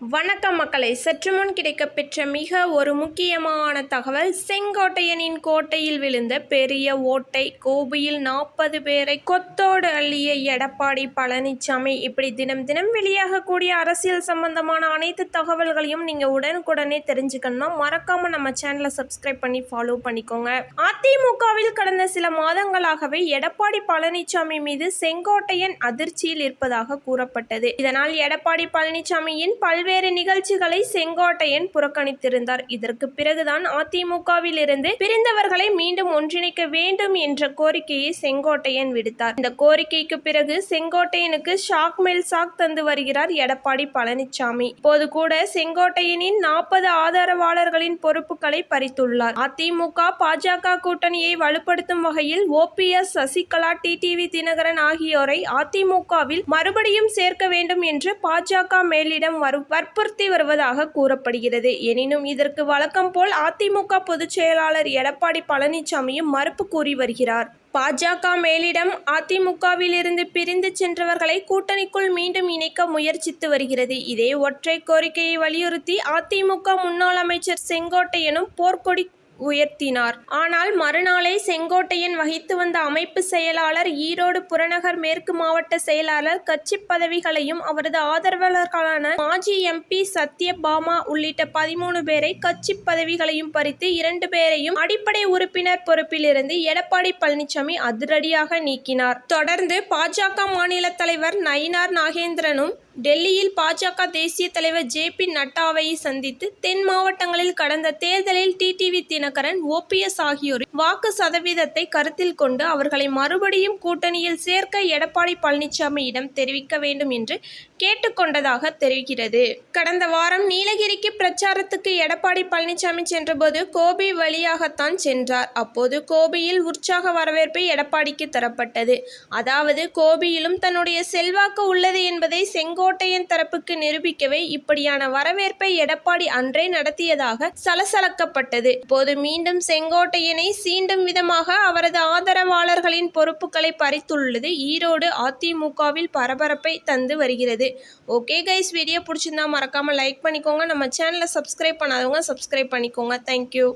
வணக்கம் மக்களை. சற்று முன் கிடைக்கப்பெற்ற மிக ஒரு முக்கியமான தகவல் செங்கோட்டையனின் கோட்டையில் விழுந்த பெரிய ஓட்டை கோபியில் நாற்பது பேரை கொத்தோடு அள்ளிய எடப்பாடி பழனிசாமி இப்படி தினம் தினம் வெளியாகக்கூடிய அரசியல் சம்பந்தமான அனைத்து தகவல்களையும் நீங்கள் உடனுக்குடனே தெரிஞ்சுக்கணும்னா மறக்காம நம்ம சேனலை சப்ஸ்கிரைப் பண்ணி ஃபாலோ பண்ணிக்கோங்க. அதிமுகவில் கடந்த சில மாதங்களாகவே எடப்பாடி பழனிசாமி மீது செங்கோட்டையன் அதிர்ச்சியில் இருப்பதாக கூறப்பட்டது. இதனால் எடப்பாடி பழனிசாமியின் பல்வேறு நிகழ்ச்சிகளை செங்கோட்டையன் புறக்கணித்திருந்தார். இதற்கு பிறகுதான் அதிமுகவில் இருந்து பிரிந்தவர்களை மீண்டும் ஒன்றிணைக்க வேண்டும் என்ற கோரிக்கையை செங்கோட்டையன் விடுத்தார். இந்த கோரிக்கைக்கு பிறகு செங்கோட்டையனுக்கு ஷாக் மேல் சாக் தந்து வருகிறார் எடப்பாடி பழனிசாமி இப்போது கூட செங்கோட்டையனின் நாற்பது ஆதரவாளர்களின் பொறுப்புகளை பறித்துள்ளார். அதிமுக பாஜக கூட்டணியை வலுப்படுத்தும் வகையில் ஓபிஎஸ் சசிகலா டிடிவி தினகரன் ஆகியோரை அதிமுகவில் மறுபடியும் சேர்க்க வேண்டும் என்று பாஜக மேலிடம் வரும் வற்புறுத்தி வருவதாக கூறப்படுகிறது. எனினும் இதற்கு வழக்கம் போல் அதிமுக பொதுச் செயலாளர் எடப்பாடி பழனிசாமியும் மறுப்பு கூறி வருகிறார். பாஜக மேலிடம் அதிமுகவிலிருந்து பிரிந்து சென்றவர்களை கூட்டணிக்குள் மீண்டும் இணைக்க முயற்சித்து வருகிறது. இதே ஒற்றை கோரிக்கையை வலியுறுத்தி அதிமுக முன்னாள் அமைச்சர் செங்கோட்டையனும் போர்க்கொடி உயர்த்தினார். ஆனால் மறுநாளே செங்கோட்டையன் வகித்து வந்த அமைப்பு செயலாளர் ஈரோடு புறநகர் மேற்கு மாவட்ட செயலாளர் கட்சி பதவிகளையும் அவரது ஆதரவாளர்களான மாஜி எம்பி சத்யபாமா உள்ளிட்ட பதிமூணு பேரை கட்சி பதவிகளையும் பறித்து இரண்டு பேரையும் அடிப்படை உறுப்பினர் பொறுப்பிலிருந்து எடப்பாடி பழனிசாமி அதிரடியாக நீக்கினார். தொடர்ந்து பாஜக மாநில தலைவர் நயினார் நாகேந்திரனும் டெல்லியில் பாஜக தேசிய தலைவர் ஜே பி நட்டாவை சந்தித்து தென் மாவட்டங்களில் கடந்த தேர்தலில் டிடிவி தினகரன் ஓபிஎஸ் ஆகியோரின் வாக்கு சதவீதத்தை கருத்தில் கொண்டு அவர்களை மறுபடியும் கூட்டணியில் சேர்க்க எடப்பாடி பழனிசாமியிடம் தெரிவிக்க வேண்டும் என்று கேட்டுக்கொண்டதாக தெரிவிக்கிறது கடந்த வாரம் நீலகிரிக்கு பிரச்சாரத்துக்கு எடப்பாடி பழனிசாமி சென்றபோது கோபி வழியாகத்தான் சென்றார். அப்போது கோபியில் உற்சாக வரவேற்பு எடப்பாடிக்கு தரப்பட்டது. அதாவது கோபியிலும் தன்னுடைய செல்வாக்கு உள்ளது என்பதை செங்கோட்டையன் தரப்புக்கு நிரூபிக்கவே இப்படியான வரவேற்பை எடப்பாடி அன்றே நடத்தியதாக சலசலக்கப்பட்டது. இப்போது மீண்டும் செங்கோட்டையனை சீண்டும் விதமாக அவரது ஆதரவாளர்களின் பொறுப்புகளை பறித்துள்ளது. ஈரோடு அதிமுகவில் பரபரப்பை தந்து வருகிறது. ஓகே கைஸ் வீடியோ பிடிச்சிருந்தா மறக்காமல் லைக் பண்ணிக்கோங்க. நம்ம சேனலை சப்ஸ்கிரைப் பண்ணாதவங்க சப்ஸ்கிரைப் பண்ணிக்கோங்க. தேங்க்யூ